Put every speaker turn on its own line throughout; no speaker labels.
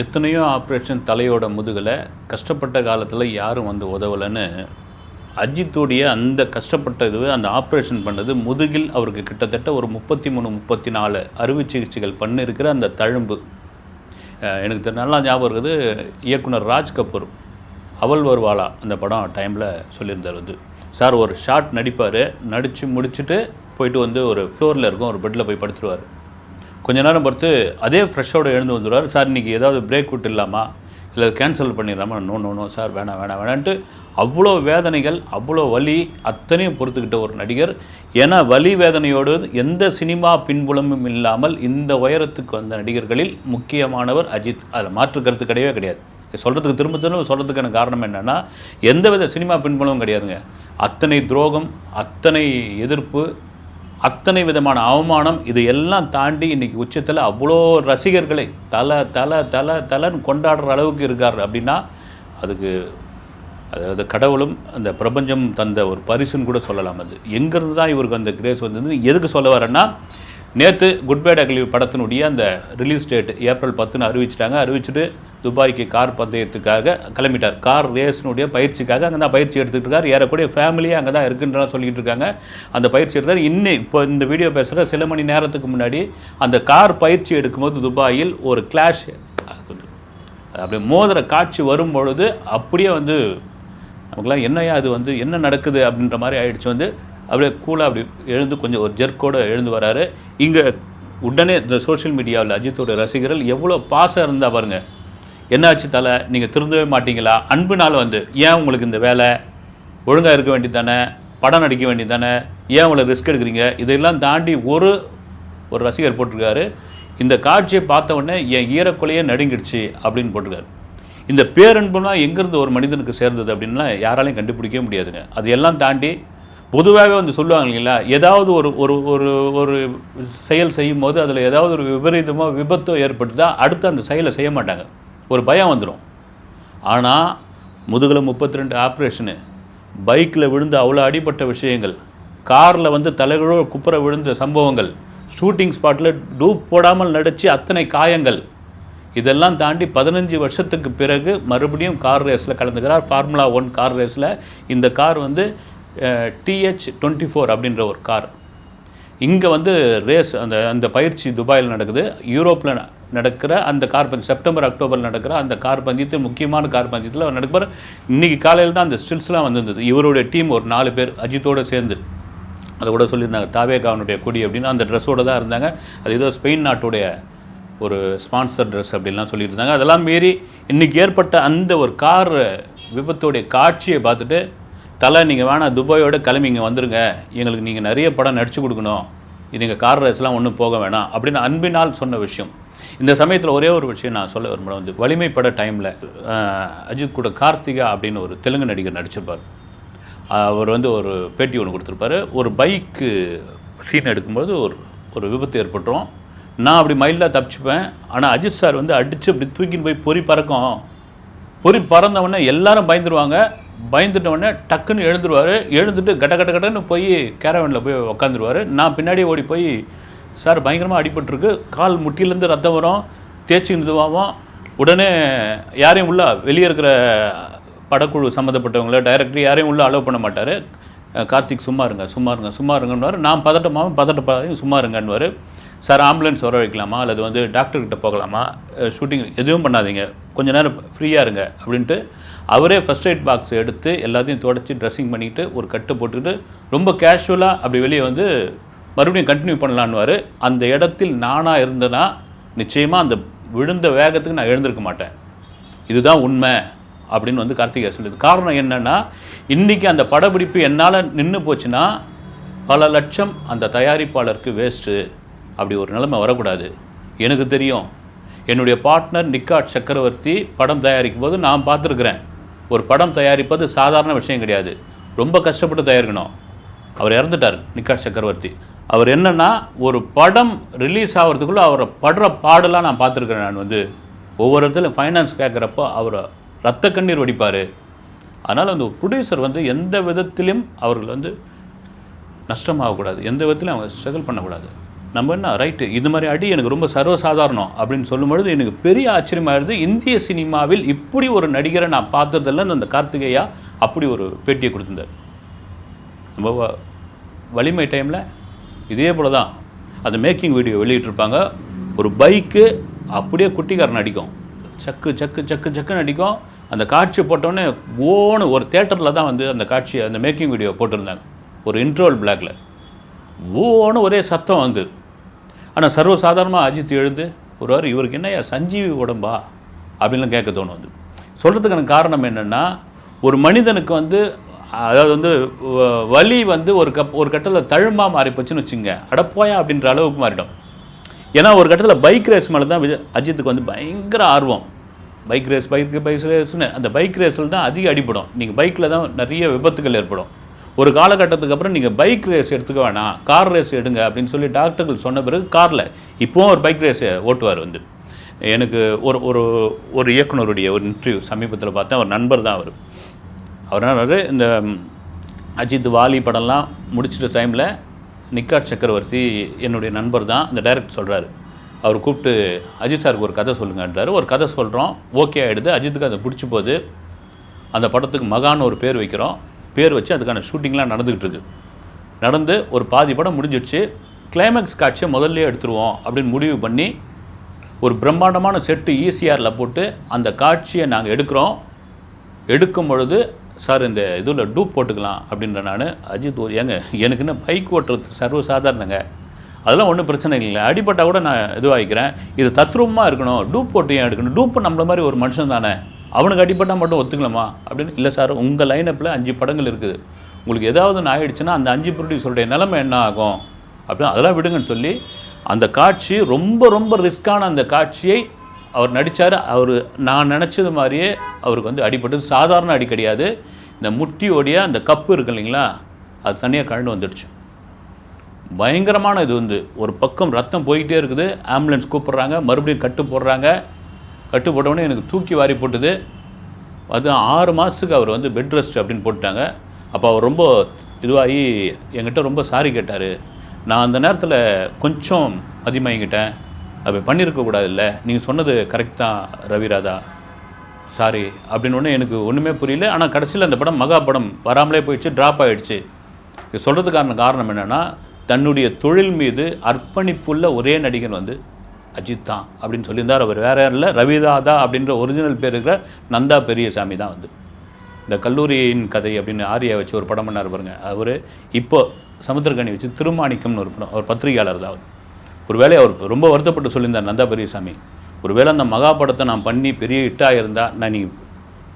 எத்தனையோ ஆப்ரேஷன் தலையோட முதுகில் கஷ்டப்பட்ட காலத்தில் யாரும் வந்து உதவலைன்னு அஜித்துடைய அந்த கஷ்டப்பட்ட இது அந்த ஆப்ரேஷன் பண்ணது முதுகில் அவருக்கு கிட்டத்தட்ட ஒரு முப்பத்தி மூணு முப்பத்தி நாலு அறுவை சிகிச்சைகள் பண்ணியிருக்கிற அந்த தழும்பு. எனக்கு தெரிஞ்ச நல்லா ஞாபகம் இருக்குது இயக்குனர் ராஜ் கபூர் அவள் வருவாளா? அந்த படம் டைமில் சொல்லியிருந்தார் வந்து சார் ஒரு ஷாட் நடிப்பார். நடித்து முடிச்சுட்டு போயிட்டு வந்து ஒரு ஃப்ளோரில் இருக்கும் ஒரு பெட்டில் போய் படுத்துருவார். கொஞ்ச நேரம் பொறுத்து அதே ஃப்ரெஷ்ஷோடு எழுந்து வந்துடுவார். சார் இன்றைக்கி ஏதாவது பிரேக் விட்டுலாமா இல்லை கேன்சல் பண்ணிடலாமா நோ நோ நோ சார் வேணாம் வேணாம் வேணான்ட்டு அவ்வளோ வேதனைகள் அவ்வளோ வலி அத்தனையும் பொறுத்துக்கிட்ட ஒரு நடிகர். ஏன்னா வலி வேதனையோடு எந்த சினிமா பின்புலமும் இல்லாமல் இந்த உயரத்துக்கு வந்த நடிகர்களில் முக்கியமானவர் அஜித். அதில் மாற்று கருத்து கிடையவே கிடையாது. சொல்கிறதுக்கு திரும்ப திரும்ப சொல்கிறதுக்கான காரணம் என்னென்னா எந்தவித சினிமா பின்புலமும் கிடையாதுங்க. அத்தனை துரோகம் அத்தனை எதிர்ப்பு அத்தனை விதமான அவமானம் இது எல்லாம் தாண்டி இன்னைக்கு உச்சத்தில் அவ்வளோ ரசிகர்களை தலை தலை தலை தலைன்னு கொண்டாடுற அளவுக்கு இருக்கார் அப்படின்னா அதுக்கு அதாவது கடவுளும் அந்த பிரபஞ்சம் தந்த ஒரு பரிசுன்னு கூட சொல்லலாம் அது. எங்கேருந்து தான் இவருக்கு அந்த கிரேஸ் வந்தது எதுக்கு சொல்ல வரேன்னா நேற்று குட் பேட் அகலி படத்தினுடைய அந்த ரிலீஸ் டேட் ஏப்ரல் பத்துன்னு அறிவிச்சிட்டாங்க. அறிவிச்சுட்டு துபாய்க்கு கார் பந்தயத்துக்காக கிளம்பிட்டார். கார் ரேஸினுடைய பயிற்சிக்காக அங்கே தான் பயிற்சி எடுத்துகிட்டு இருக்கார். ஏறக்கூடிய ஃபேமிலியே அங்கே தான் இருக்குன்றலாம் சொல்லிட்டு இருக்காங்க. அந்த பயிற்சி எடுத்தார். இன்னும் இப்போ இந்த வீடியோ பேசுகிற சில மணி நேரத்துக்கு முன்னாடி அந்த கார் பயிற்சி எடுக்கும்போது துபாயில் ஒரு கிளாஷ் அப்படியே மோதிர காட்சி வரும் பொழுது அப்படியே வந்து நமக்குலாம் என்னையா அது வந்து? என்ன நடக்குது? அப்படின்ற மாதிரி ஆயிடுச்சு. வந்து அப்படியே கூலாக அப்படி எழுந்து கொஞ்சம் ஒரு ஜெர்க்கோடு எழுந்து வராரு. இங்கே உடனே இந்த சோஷியல் மீடியாவில் அஜித்தோட ரசிகர்கள் எவ்வளோ பாசம் இருந்தால் பாருங்கள் என்னாச்சு தலை? நீங்கள் திருந்தவே மாட்டீங்களா? அன்புனால் வந்து ஏன் உங்களுக்கு இந்த வேலை? ஒழுங்காக இருக்க வேண்டியது தானே படம் நடிக்க வேண்டியது தானே ஏன் உங்களை ரிஸ்க் எடுக்கிறீங்க? இதெல்லாம் தாண்டி ஒரு ஒரு ரசிகர் போட்டிருக்காரு. இந்த காட்சியை பார்த்த உடனே என் ஈரக்குலையே நடுங்கிடுச்சு அப்படின்னு போட்டிருக்காரு. இந்த பேரன்புனா எங்கேருந்து ஒரு மனிதனுக்கு சேர்ந்தது அப்படின்லாம் யாராலையும் கண்டுபிடிக்கவே முடியாதுங்க. அது எல்லாம் தாண்டி பொதுவாகவே வந்து சொல்லுவாங்க இல்லைங்களா? ஏதாவது ஒரு ஒரு ஒரு ஒரு செயல் செய்யும் போது அதில் ஏதாவது ஒரு விபரீதமோ விபத்தோ ஏற்பட்டுதா அடுத்து அந்த செயலை செய்ய மாட்டாங்க. ஒரு பயம் வந்துடும் ஆனால் முதுகில் முப்பத்தி ரெண்டு ஆப்ரேஷனு பைக்கில் விழுந்து அவ்வளோ அடிபட்ட விஷயங்கள் காரில் வந்து தலைகளோ குப்புற விழுந்த சம்பவங்கள் ஷூட்டிங் ஸ்பாட்டில் டூப் போடாமல் நடித்து அத்தனை காயங்கள் இதெல்லாம் தாண்டி பதினஞ்சு வருஷத்துக்கு பிறகு மறுபடியும் கார் ரேஸில் கலந்துக்கிறார். ஃபார்முலா ஒன் கார் ரேஸில் இந்த கார் வந்து டிஹெச் டுவெண்ட்டி ஃபோர் அப்படின்ற ஒரு கார் இங்கே வந்து ரேஸ் அந்த அந்த பயிற்சி துபாயில் நடக்குது. யூரோப்பில் நடக்கிற அந்த கார் பந்தயம் செப்டம்பர் அக்டோபரில் நடக்கிற அந்த கார் பந்தயத்தில் முக்கியமான கார் பந்தயத்தில் அவர் நடக்கிற இன்றைக்கி காலையில் தான் அந்த ஸ்டில்ஸ்லாம் வந்திருந்தது. இவருடைய டீம் ஒரு நாலு பேர் அஜித்தோடு சேர்ந்து. அதை கூட சொல்லியிருந்தாங்க தாவேகாவனுடைய கொடி அப்படின்னு. அந்த ட்ரெஸ்ஸோடு தான் இருந்தாங்க. அது ஏதோ ஸ்பெயின் நாட்டுடைய ஒரு ஸ்பான்சர் ட்ரெஸ் அப்படின்லாம் சொல்லியிருந்தாங்க. அதெல்லாம் மீறி இன்றைக்கி ஏற்பட்ட அந்த ஒரு கார் விபத்துடைய காட்சியை பார்த்துட்டு தலை நீங்கள் வேணால் துபாயோட கிளம்பி இங்கே வந்துருங்க. எங்களுக்கு நீங்கள் நிறைய படம் நடிச்சு கொடுக்கணும். இது எங்கள் கார் ரேஸ்லாம் ஒன்றும் போக வேணாம் அப்படின்னு அன்பினால் சொன்ன விஷயம். இந்த சமயத்தில் ஒரே ஒரு விஷயம் நான் சொல்ல விரும்புகிறேன் வந்து வலிமை பட டைமில் அஜித் கூட கார்த்திகா அப்படின்னு ஒரு தெலுங்கு நடிகர் நடிச்சிருப்பார். அவர் வந்து ஒரு பேட்டி ஒன்று கொடுத்துருப்பாரு. ஒரு பைக்கு சீன் எடுக்கும்போது ஒரு ஒரு விபத்து ஏற்பட்டுரும். நான் அப்படி மைல்டாக தப்பிச்சுப்பேன். ஆனால் அஜித் சார் வந்து அடித்து அப்படி தூக்கின்னு போய் பொறி பறக்கும். பொறி பறந்தவொடனே எல்லாரும் பயந்துருவாங்க. பயந்துட்டோடனே டக்குன்னு எழுந்துருவார். எழுந்துட்டு கட கட கட்டன்னு போய் கேரவனில் போய் உக்காந்துருவார். நான் பின்னாடியே ஓடி போய் சார் பயங்கரமாக அடிபட்டிருக்கு. கால் முட்டிலேருந்து ரத்தம் வரும். தேய்ச்சி இதுவாகும் உடனே யாரையும் உள்ள வெளியே இருக்கிற படக்குழு சம்மந்தப்பட்டவங்கள டைரக்டர் யாரையும் உள்ள அலோவ் பண்ண மாட்டார். கார்த்திக் சும்மா இருங்க சும்மா இருங்க சும்மா இருங்கன்னுவார். நான் பதட்டமாகவும் பதட்டப்படாதையும் சும்மா இருங்கன்னுவார். சார் ஆம்புலன்ஸ் வர வைக்கலாமா? அல்லது வந்து டாக்டர்கிட்ட போகலாமா? ஷூட்டிங் எதுவும் பண்ணாதீங்க. கொஞ்ச நேரம் ஃப்ரீயாக இருங்க அப்படின்ட்டு அவரே ஃபஸ்ட் எய்ட் பாக்ஸ் எடுத்து எல்லாத்தையும் தொடச்சி ட்ரெஸ்ஸிங் பண்ணிட்டு ஒரு கட்டு போட்டுக்கிட்டு ரொம்ப கேஷுவலாக அப்படி வெளியே வந்து மறுபடியும் கண்டினியூ பண்ணலான்னுவார். அந்த இடத்தில் நானாக இருந்தேன்னா நிச்சயமாக அந்த விழுந்த வேகத்துக்கு நான் எழுந்திருக்க மாட்டேன். இதுதான் உண்மை அப்படின்னு வந்து கார்த்திகா சொல்லுது காரணம் என்னென்னா இன்றைக்கி அந்த படப்பிடிப்பு என்னால் நின்று போச்சுன்னா பல லட்சம் அந்த தயாரிப்பாளருக்கு வேஸ்ட்டு அப்படி ஒரு நிலைமை வரக்கூடாது. எனக்கு தெரியும். என்னுடைய பார்ட்னர் நிக்காட் சக்கரவர்த்தி படம் தயாரிக்கும் போது நான் பார்த்துருக்குறேன். ஒரு படம் தயாரிப்பது சாதாரண விஷயம் கிடையாது. ரொம்ப கஷ்டப்பட்டு தயாரிக்கணும். அவர் இறந்துட்டார் நிக்காட் சக்கரவர்த்தி. அவர் என்னன்னா ஒரு படம் ரிலீஸ் ஆகிறதுக்குள்ளே அவரை படுற பாடெல்லாம் நான் பார்த்துருக்குறேன் நான் வந்து. ஒவ்வொரு இடத்துல ஃபைனான்ஸ் கேட்குறப்போ அவரை ரத்த கண்ணீர் வடிப்பார். அதனால் அந்த ப்ரொடியூசர் வந்து எந்த விதத்திலும் அவர்கள் வந்து நஷ்டமாகக்கூடாது எந்த விதத்திலையும் அவங்க ஸ்ட்ரகிள் பண்ணக்கூடாது நம்ம என்ன ரைட்டு இது மாதிரி அடி எனக்கு ரொம்ப சர்வசாதாரணம் அப்படின்னு சொல்லும்பொழுது எனக்கு பெரிய ஆச்சரியமாயிருது இந்திய சினிமாவில் இப்படி ஒரு நடிகரை நான் பார்த்ததில்ல. அந்த கார்த்திகேயா அப்படி ஒரு பேட்டியை கொடுத்துருந்தார். நம்ம வலிமை டைமில் இதே போல தான் அந்த மேக்கிங் வீடியோ வெளியிட்டிருப்பாங்க. ஒரு பைக்கு அப்படியே குட்டிக்காரன் அடிக்கும் சக்கு சக்கு சக்கு சக்குன்னு அடிக்கும் அந்த காட்சி போட்டோன்னே ஓன்னு ஒரு தேட்டரில் தான் வந்து அந்த காட்சியை அந்த மேக்கிங் வீடியோ போட்டிருந்தாங்க. ஒரு இன்ட்ரோல் பிளாக்ல ஓன்னு ஒரே சத்தம் வந்து. ஆனால் சர்வசாதாரணமாக அஜித் எழுந்து ஒருவார் இவருக்கு என்னய்யா சஞ்சீவி உடம்பா? அப்படின்லாம் கேட்க தோணும் வந்து சொல்கிறதுக்கான காரணம் என்னென்னா ஒரு மனிதனுக்கு வந்து அதாவது வந்து வ- வலி வந்து ஒரு கப் ஒரு கட்டத்தில் தழுமா மாறி போச்சுன்னு வச்சுங்க அடப்போயா அப்படின்ற அளவுக்கு மாறிடும். ஏன்னா ஒரு கட்டத்தில் பைக் ரேஸ் மேலே தான் அஜித்துக்கு வந்து பயங்கர ஆர்வம். பைக் ரேஸ் பைக் பைக் ரேஸ்னு அந்த பைக் ரேஸில் தான் அதிக அடிபடும். நீங்கள் பைக்கில் தான் நிறைய விபத்துகள் ஏற்படும். ஒரு காலகட்டத்துக்கு அப்புறம் நீங்கள் பைக் ரேஸ் எடுத்துக்க வேணாம். கார் ரேஸ் எடுங்க அப்படின்னு சொல்லி டாக்டர்கள் சொன்ன பிறகு காரில் இப்போவும் ஒரு பைக் ரேஸ் ஓட்டுவார் வந்து. எனக்கு ஒரு ஒரு ஒரு இயக்குனருடைய ஒரு இன்டர்வியூ சமீபத்தில் பார்த்தேன். ஒரு நண்பர் தான் அவர். அவர் என்ன இந்த அஜித் வாலி படம்லாம் முடிச்சிட்ட டைமில் நிக்காட் சக்கரவர்த்தி என்னுடைய நண்பர் தான். அந்த டைரக்டர் சொல்கிறாரு அவர் கூப்பிட்டு அஜித் சாருக்கு ஒரு கதை சொல்லுங்கன்றார். ஒரு கதை சொல்கிறோம் ஓகே ஆகிடுது அஜித்துக்கு அதை பிடிச்சி போகுது. அந்த படத்துக்கு மகான்னு ஒரு பேர் வைக்கிறோம். பேர் வச்சு அதுக்கான ஷூட்டிங்லாம் நடந்துக்கிட்டு இருக்கு நடந்து ஒரு பாதி படம் முடிஞ்சிடுச்சு. கிளைமேக்ஸ் காட்சியை முதல்ல எடுத்துருவோம் அப்படின்னு முடிவு பண்ணி ஒரு பிரம்மாண்டமான செட்டு ஈசிஆரில் போட்டு அந்த காட்சியை நாங்கள் எடுக்கிறோம். எடுக்கும் பொழுது சார் இந்த இதில் டூப் போட்டுக்கலாம் அப்படின்ற நான் அஜித் ஒரு ஏங்க எனக்கு என்ன பைக் ஓட்டுறது சர்வ சாதாரணங்க அதெல்லாம் ஒன்றும் பிரச்சனை இல்லை அடிபட்டால் கூட நான் இதுவாகிக்கிறேன். இது தத்ரூபமாக இருக்கணும் டூப் போட்டு ஏன் எடுக்கணும்? டூப்பு நம்மள மாதிரி ஒரு மனுஷன் தானே. அவனுக்கு அடிப்பட்டால் மட்டும் ஒத்துக்கலாமா? அப்படின்னு இல்லை சார் உங்கள் லைனப்பில் அஞ்சு படங்கள் இருக்குது. உங்களுக்கு ஏதாவது ஒன்று ஆகிடுச்சுன்னா அந்த அஞ்சு ப்ரொடியூசருடைய நிலைமை என்ன ஆகும்? அப்படின்னு அதெல்லாம் விடுங்கன்னு சொல்லி அந்த காட்சி ரொம்ப ரொம்ப ரிஸ்க்கான அந்த காட்சியை அவர் நடித்தார் அவர் நான் நினச்சது மாதிரியே அவருக்கு வந்து அடிப்பட்டது சாதாரண அடி கிடையாது. இந்த முட்டியோடைய அந்த கப்பு இருக்கு இல்லைங்களா அது தனியாக கழண்டு வந்துடுச்சு. பயங்கரமான இது வந்து ஒரு பக்கம் ரத்தம் போயிட்டே இருக்குது. ஆம்புலன்ஸ் கூப்பிட்றாங்க மறுபடியும் கட்டு போடுறாங்க. கட்டு போட்டவுடனே எனக்கு தூக்கி வாரி போட்டுது. அது ஆறு மாதத்துக்கு அவர் வந்து பெட் ரெஸ்ட் அப்படின்னு போட்டுட்டாங்க. அப்போ அவர் ரொம்ப இதுவாகி என்கிட்ட ரொம்ப சாரி கேட்டார். நான் அந்த நேரத்தில் கொஞ்சம் அதிகமாகிக்கிட்டேன் அப்படி பண்ணியிருக்க கூடாது இல்லை நீங்கள் சொன்னது கரெக்ட் தான் ரவிராதா சாரி அப்படின்னு ஒன்று எனக்கு ஒன்றுமே புரியல. ஆனால் கடைசியில் அந்த படம் மகா படம் வராமலே போயிடுச்சு ட்ராப் ஆகிடுச்சு இது சொல்கிறதுக்கான காரணம் என்னென்னா தன்னுடைய தொழில் மீது அர்ப்பணிப்புள்ள ஒரே நடிகன் வந்து அஜித் தான் அப்படின்னு சொல்லியிருந்தார். அவர் வேற யாரும் இல்லை. ரவிதாதா அப்படின்ற ஒரிஜினல் பேர் இருக்கிற நந்தா பெரியசாமி தான் வந்து. இந்த கல்லூரியின் கதை அப்படின்னு ஆரியா வச்சு ஒரு படம் பண்ணார் பாருங்க. அவர் இப்போ சமுத்திரகனி வச்சு திருமாணிக்கம்னு ஒரு படம் அவர் பத்திரிகையாளர் தான் அவர். ஒருவேளை அவர் ரொம்ப வருத்தப்பட்டு சொல்லியிருந்தார் நந்தா பெரியசாமி. ஒருவேளை அந்த மகா படத்தை நான் பண்ணி பெரிய ஹிட்டாக இருந்தால் நான் நீ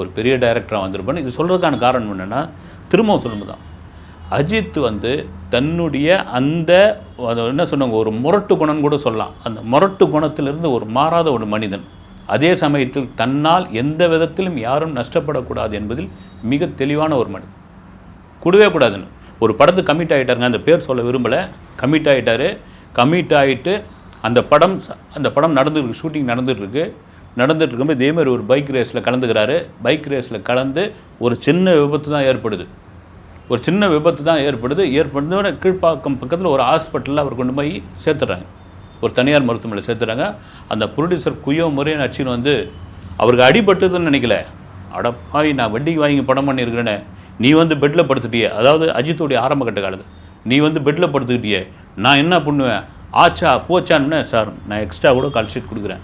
ஒரு பெரிய டைரக்டராக வந்திருப்பேன் இது சொல்கிறதுக்கான காரணம் என்னென்னா திரும்பவும் சொல்லும்போது தான் அஜித் வந்து தன்னுடைய அந்த என்ன சொன்னாங்க ஒரு முரட்டு குணம் கூட சொல்லலாம். அந்த முரட்டு குணத்திலிருந்து ஒரு மாறாத ஒரு மனிதன். அதே சமயத்தில் தன்னால் எந்த விதத்திலும் யாரும் நஷ்டப்படக்கூடாது என்பதில் மிக தெளிவான ஒரு மனிதன். கூடவே கூடாதுன்னு. ஒரு படத்துக்கு கமிட் ஆகிட்டாருங்க அந்த பேர் சொல்ல விரும்பலை. கமிட் ஆகிட்டாரு கமிட் ஆகிட்டு அந்த படம் அந்த படம் நடந்துருக்கு ஷூட்டிங் நடந்துகிட்ருக்கு நடந்துகிட்டு இருக்கும்போது இதே மாதிரி ஒரு பைக் ரேஸில் கலந்துக்கிறாரு. பைக் ரேஸில் கலந்து ஒரு சின்ன விபத்து தான் ஏற்படுது. ஒரு சின்ன விபத்து தான் ஏற்படுது. ஏற்படுத்தோட கீழ்ப்பாக்கம் பக்கத்தில் ஒரு ஹாஸ்பிட்டலில் அவர் கொண்டு போய் சேர்த்துறாங்க. ஒரு தனியார் மருத்துவமனையில் சேர்த்துறாங்க. அந்த ப்ரொடியூசர் குயோ முறையை நச்சின்னு வந்து அவருக்கு அடிபட்டதுன்னு நினைக்கல. அடப்பாய் நான் வண்டிக்கு வாங்கி படம் பண்ணியிருக்கிறேனே. நீ வந்து பெட்டில் படுத்துட்டியே. அதாவது அஜித்துடைய ஆரம்ப கட்ட காலத்து. நீ வந்து பெட்டில் படுத்துக்கிட்டியே. நான் என்ன பண்ணுவேன்? ஆச்சா போச்சான்னு சார் நான் எக்ஸ்ட்ரா கூட கால் ஷீட் கொடுக்குறேன்.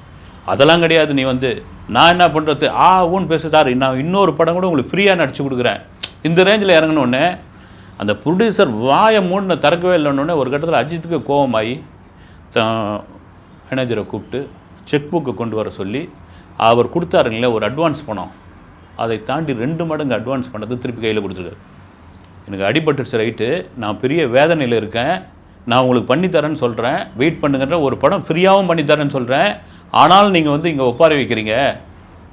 அதெல்லாம் கிடையாது நீ வந்து. நான் என்ன பண்ணுறது ஆ ஊன்னு பேச சார். நான் இன்னொரு படம் கூட உங்களுக்கு ஃப்ரீயாக நடிச்சு கொடுக்குறேன். இந்த ரேஞ்சில் இறங்கினோடனே அந்த ப்ரொடியூசர் வாயை மூடின திறக்கவே இல்லைன்னொடனே ஒரு கட்டத்தில் அஜித்துக்கு கோவமாகி மேனேஜரை கூப்பிட்டு செக் புக்கு கொண்டு வர சொல்லி அவர் கொடுத்தாருங்களே ஒரு அட்வான்ஸ் பணம். அதை தாண்டி ரெண்டு மடங்கு அட்வான்ஸ் பண்ணது திருப்பி கையில் கொடுத்துருக்காரு. எனக்கு அடிபட்டுச்சு ரைட்டு. நான் பெரிய வேதனையில் இருக்கேன். நான் உங்களுக்கு பண்ணித்தரேன்னு சொல்கிறேன் வெயிட் பண்ணுங்கன்ற ஒரு படம் ஃப்ரீயாகவும் பண்ணித்தரேன்னு சொல்கிறேன் ஆனாலும் நீங்கள் வந்து இங்கே ஒப்பாரி வைக்கிறீங்க.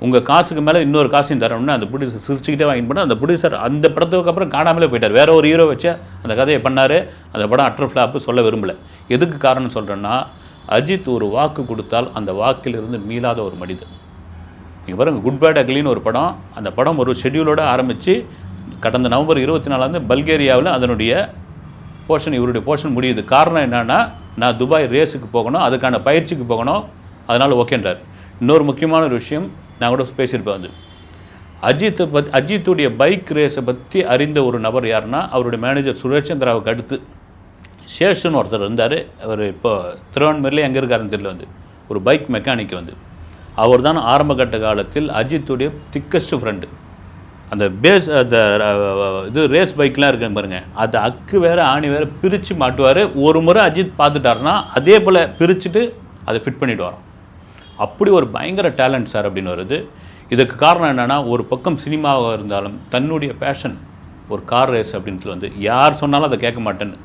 உங்கள் காசுக்கு மேலே இன்னொரு காசையும் தரணும்னு அந்த ப்ரொடியூசர் சிரிச்சுக்கிட்டே வாங்கி பண்ண அந்த ப்ரொடியூசர் அந்த படத்துக்கு அப்புறம் காணாமலே போயிட்டார். வேற ஒரு ஹீரோ வச்சு அந்த கதையை பண்ணார். அந்த படம் அட்டர் ஃப்ளாப்பு சொல்ல விரும்பல. எதுக்கு காரணம் சொல்கிறேன்னா அஜித் ஒரு வாக்கு கொடுத்தால் அந்த வாக்கிலிருந்து மீளாத ஒரு மனிதன். நீங்கள் பாருங்கள் குட் பேட் அக்லின்னு ஒரு படம். அந்த படம் ஒரு ஷெட்யூலோட ஆரம்பித்து கடந்த நவம்பர் இருபத்தி நாலாந்து பல்கேரியாவில் அதனுடைய போர்ஷன் இவருடைய போர்ஷன் முடியுது. காரணம் என்னென்னா நான் துபாய் ரேஸுக்கு போகணும் அதுக்கான பயிற்சிக்கு போகணும் அதனால் ஓகேன்றார் இன்னொரு முக்கியமான ஒரு விஷயம் நான் கூட பேசியிருப்பேன் வந்து அஜித்தை பத் அஜித்துடைய பைக் ரேஸை பற்றி அறிந்த ஒரு நபர் யாருன்னா அவருடைய மேனேஜர் சுரேஷ்சந்திராவுக்கு அடுத்து சேஷன் ஒருத்தர் இருந்தார். அவர் இப்போ திருவான்மையிலே எங்கே இருக்காருன்னு தெரியல வந்து. ஒரு பைக் மெக்கானிக் வந்து. அவர் தான் ஆரம்பகட்ட காலத்தில் அஜித்துடைய திக்கஸ்ட் ஃப்ரெண்டு அந்த பேஸ் அந்த இது ரேஸ் பைக்லாம் இருக்கு பாருங்க. அது அக்கு வேறு ஆணி வேறு பிரித்து மாட்டுவார். ஒரு முறை அஜித் பார்த்துட்டாருன்னா அதே போல் பிரிச்சுட்டு அதை ஃபிட் பண்ணிவிட்டு வரோம் அப்படி ஒரு பயங்கர டேலண்ட் சார் அப்படின்னு வருது. இதுக்கு காரணம் என்னென்னா ஒரு பக்கம் சினிமாவாக இருந்தாலும் தன்னுடைய பேஷன் ஒரு கார் ரேஸ் அப்படின்ட்டு வந்து யார் சொன்னாலும் அதை கேட்க மாட்டேன்னு.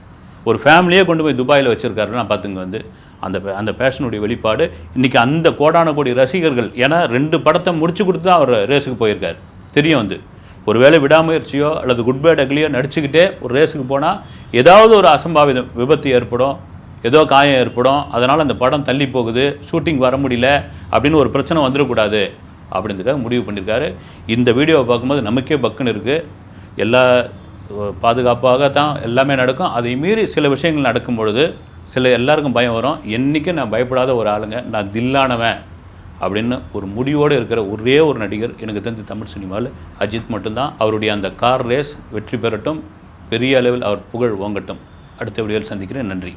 ஒரு ஃபேமிலியே கொண்டு போய் துபாயில் வச்சுருக்காருன்னா பார்த்துங்க வந்து அந்த பே- அந்த பேஷனுடைய வெளிப்பாடு. இன்றைக்கி அந்த கோடான கோடி ரசிகர்கள் ஏன்னா ரெண்டு படத்தை முடிச்சு கொடுத்து தான் அவர் ரேஸுக்கு போயிருக்கார். தெரியும் வந்து. ஒரு வேளை விடாமுயற்சியோ அல்லது குட் பேட் அக்லியோ நடிச்சுக்கிட்டே ஒரு ரேஸுக்கு போனால் ஏதாவது ஒரு அசம்பாவிதம் விபத்து ஏற்படும். ஏதோ காயம் ஏற்படும். அதனால் அந்த படம் தள்ளி போகுது. ஷூட்டிங் வர முடியல. அப்படின்னு ஒரு பிரச்சனை வந்துடக்கூடாது. அப்படின்றதுக்காக முடிவு பண்ணியிருக்காரு. இந்த வீடியோவை பார்க்கும்போது நமக்கே பக்குன்னு இருக்குது எல்லா பாதுகாப்பாக தான் எல்லாமே நடக்கும். அதை மீறி சில விஷயங்கள் நடக்கும் பொழுது சில எல்லாருக்கும் பயம் வரும். என்றைக்கும் நான் பயப்படாத ஒரு ஆளுங்க நான் தில்லானவன் அப்படின்னு ஒரு முடிவோடு இருக்கிற ஒரே ஒரு நடிகர் எனக்கு தெரிஞ்ச தமிழ் சினிமாவில் அஜித் மட்டும்தான். அவருடைய அந்த கார் ரேஸ் வெற்றி பெறட்டும். பெரிய அளவில் அவர் புகழ் ஓங்கட்டும். அடுத்த வீடியோவில் சந்திக்கிறேன். நன்றி.